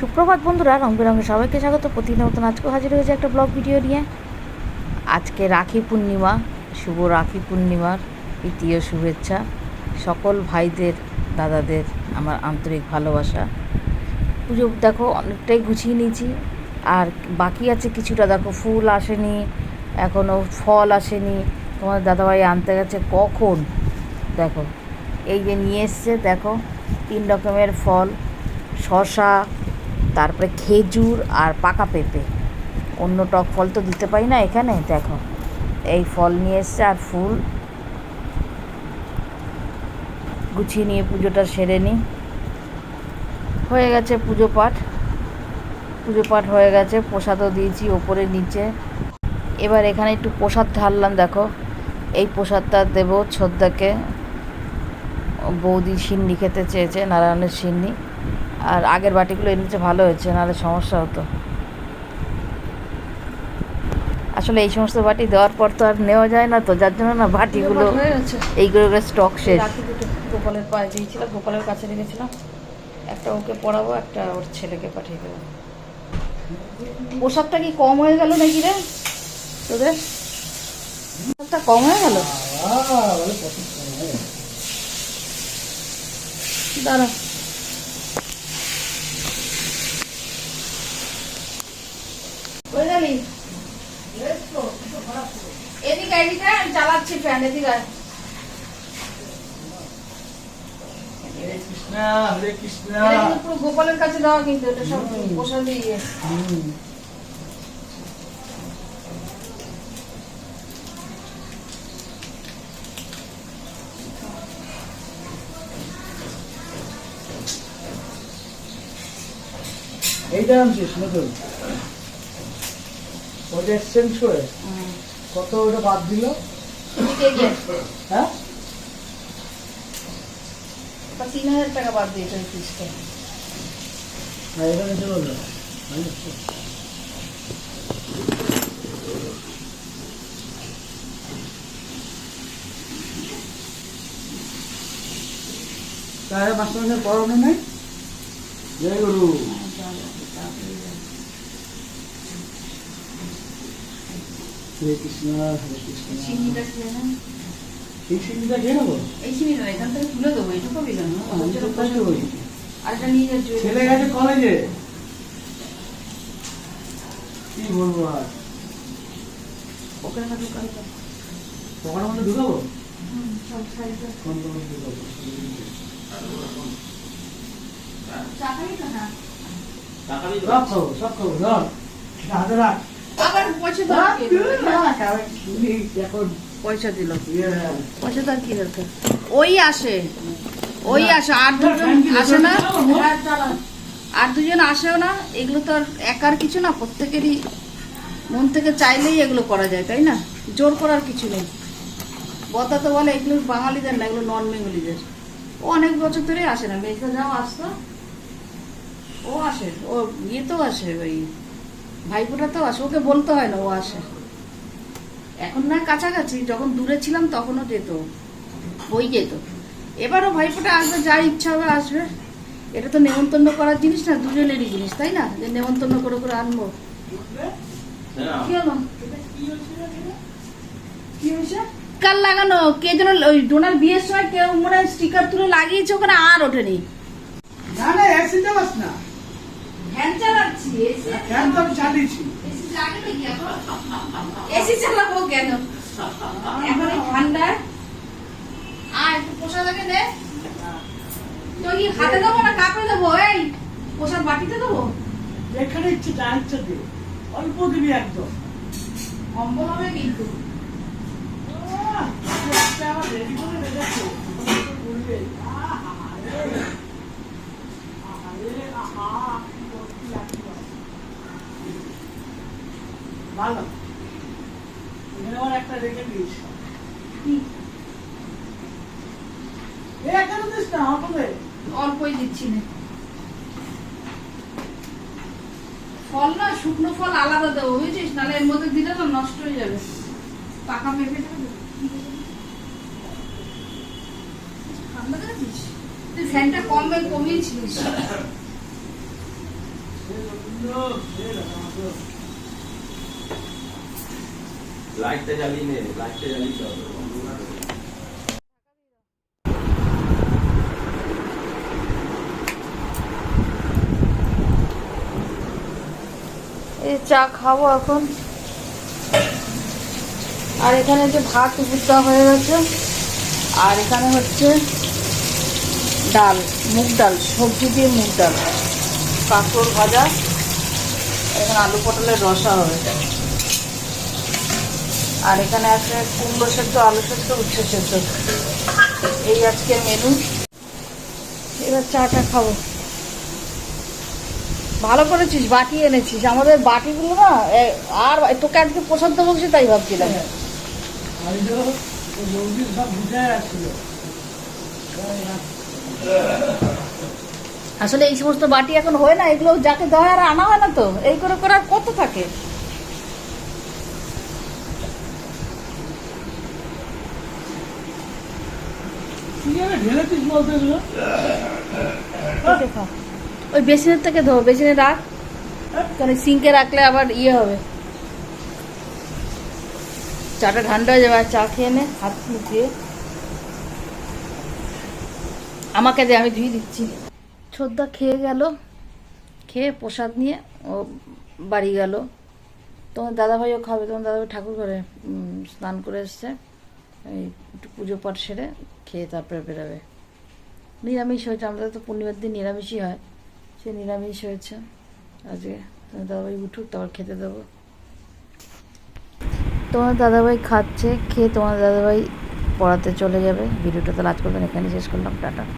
সুপ্রভাত বন্ধুরা, রং বেরঙের সবাইকে স্বাগত। প্রতিদিন মতন আজকেও হাজির হয়েছে একটা ব্লগ ভিডিও নিয়ে। আজকে রাখি পূর্ণিমা, শুভ রাখি পূর্ণিমার তৃতীয় শুভেচ্ছা। সকল ভাইদের, দাদাদের আমার আন্তরিক ভালোবাসা। পুজো দেখো, অনেকটাই গুছিয়ে নিয়েছি। আর বাকি আছে কিছুটা, দেখো ফুল আসেনি এখনও ফল আসেনি। তোমার দাদাভাই আনতে গেছে কখন? দেখো, এই যে নিয়ে এসছে, দেখো, তিন রকমের ফল শশা তারপরে খেজুর আর পাকা পেঁপে। অন্য টক ফল তো দিতে পারি না এখানে, দেখো। এই ফল নিয়ে এসছে আর ফুল। গুছিয়ে নিয়ে পুজোটা সেরে নিই। হয়ে গেছে পুজো পাঠ। পুজো পাঠ হয়ে গেছে, প্রসাদও দিয়েছি ওপরে নিচে। এবার এখানে একটু প্রসাদ ঢাললাম, দেখো। এই প্রসাদটা দেবো ছোদ্দাকে বৌদি সিন্নি খেতে চেয়েছে, নারায়ণের সিন্নি। আর আগের বাটিগুলো এনেছে ভালো হয়েছে নাহলে সমস্যা হতো। আসলে এই সমস্ত বাটি দেওয়ার পর তো আর নেওয়া যায় না তো যার জন্য না বাটিগুলো এইগুলো স্টক শেষ। গোপালের পায়ে দিয়েছিলাম গোপালের কাছে রেখেছিলাম। একটা ওকে পড়াবো একটা ওর ছেলেকে পাঠিয়ে দেবো। পোশাকটা কি কম হয়ে গেল নাকি রে তোদের? পোশাকটা কম হয়ে গেল? দাঁড়া হয়ে গেলি এদিকে এদিকে ফ্যান গোপালের কাছে দেওয়া কিন্তু এটা সব প্রসাদ দিয়ে এইটা আনছিস নতুন? ওটা এক্সচেঞ্জ করে? কত ওটা বাদ দিল? হ্যাঁ তিন হাজার টাকা বাদ দিয়েছে ওই পিসটা না এখানে চলে যাও তাহলে মাস্টার মাসের পড়ানো নেই জয় গুরু হরে কৃষ্ণ হরে কৃষ্ণ চিনিটা খেয়ে না এই সিন্ধিটা খেয়ে নেব? এই চিনি নয় এখান থেকে তুলে দেবো এইটুকু হবে কেন আমি তো তাই তো বলি। আর এটা নিয়ে যাচ্ছি। ছেলে গেছে কলেজে। কি বলব আর? ওখানে না দোকান তো মধ্যে ঢুকাবো? সব সাইডে কোন কোন ঢুকাবো? চাকাই তো না। সব খাব সব খাব ধর। হাতে রাখ। আবার পয়সা দাও রাখ, রাখ, আবার শুনি এখন পয়সা দিল ইয়ে, পয়সা তার কি দরকার ওই আসে ওই আসে আর দুজন আসে না চালাবো? হ্যাঁ, চালান। আর দুজন আসেও না এগুলো তো আর একার কিছু না প্রত্যেকেরই মন থেকে চাইলেই এগুলো করা যায় তাই না জোর করার কিছু নেই বতা তো বলে এগুলো বাঙালিদের না এগুলো নন বেঙ্গলিদের ও অনেক বছর ধরেই আসে না মেঘদা যাও আসতো ও আসে ও ইয়ে তো আসে ওই ভাইফোঁটাতেও আসে, ওকে বলতে হয় না ও আসে। এখন না কাছাকাছি, যখন দূরে ছিলাম তখনও যেত, ওই যেত। এবারও ভাইফোঁটা আসবে, যার ইচ্ছা হবে আসবে। এটা তো নেমন্তন্ন করার জিনিস না, দুজনেরই জিনিস, তাই না? যে নেমন্তন্ন করে করে আনব। কি লাগানো? কে যেন ওই ডোনার বিয়ের সময় কেউ মনে স্টিকার তুলে লাগিয়েছে, ওখানে আর ওঠেনি। না না না। ফ্যান চালাচ্ছি এসি ফ্যান তো আমি চালিয়েছি। এসি চালাবো কেন? এখন এই ঠান্ডায়। আর একটু পোষা লাগে দে। তো কি হাতে দেবো না কাপে দেবো? এই পোষার বাটিতে দেবো? যেখানে ইচ্ছে যা ইচ্ছে দে। অল্প দিবি একদম। কম্বল হবে কিন্তু। আবার ready করে রেখেছো। বলবে, ভালো। আবার একটা রেখে দিস কি? এই একটা তো দিস না অল্প দে। অল্পই দিচ্ছি না। ফল না শুকনো ফল আলাদা দেবো বুঝেছিস? নাহলে এর মধ্যে দিলে তো নষ্ট হয়ে যাবে। পাকা। ঠান্ডা দেখেছিস তুই ফ্যানটা কমবে কমিয়েছিলিস? লাইটটা জ্বালিয়ে নে লাইটটা জ্বালিয়ে দাও। চা খাব এখন। আর এখানে যে ভাত উপর হয়ে গেছে, আর এখানে হচ্ছে ডাল, মুগ ডাল, সবজি দিয়ে মুগ ডাল কাঁকড় ভাজা এখানে আলু পটলের রসা হবে আর এখানে আছে কুমড়ো সেদ্ধ, আলু সেদ্ধ, উচ্ছে সেদ্ধ। এই আজকে মেনু এবার চাটা খাব। ভালো করেছিস, বাটি এনেছিস। আমাদের বাটিগুলো না আর তোকে আজকে প্রসাদ দেবো তাই ভাবছিলাম। আসলে এই সমস্ত বাটি এখন হয় না, এগুলো যাকে দেওয়া আর আনা হয় না তো। এই করে করে আর কত থাকে কি জানে ঢেলেছিস বলতে এগুলো ওকে খা। ওই বেসিনের থেকে ধো বেসিনে রাখ। কারণ সিঙ্কে রাখলে আবার ইয়ে হবে। চাটা ঠান্ডা হয়ে যাবে চা খেয়ে নে, হাত মুখ দিয়ে আমাকে দে, আমি ধুয়ে দিচ্ছি। ছোদ্দা খেয়ে গেল। খেয়ে প্রসাদ নিয়ে ও বাড়ি গেল। তোমার দাদাভাইও খাবে, তোমার দাদাভাই ঠাকুর ঘরে স্নান করে এসছে। এই একটু পুজো পাঠ সেরে খেয়ে তারপরে বেরোবে। নিরামিষ হয়েছে, আমাদের তো পূর্ণিমার দিন নিরামিষই হয়। সে নিরামিষ হয়েছে। আজকে তোমার দাদাভাই উঠুক, তারপর খেতে দেবো। তোমার দাদাভাই খাচ্ছে, খেয়ে তোমার দাদাভাই পড়াতে চলে যাবে। ভিডিওটা তাহলে আজ করবেন এখানে শেষ করলাম। টাটা।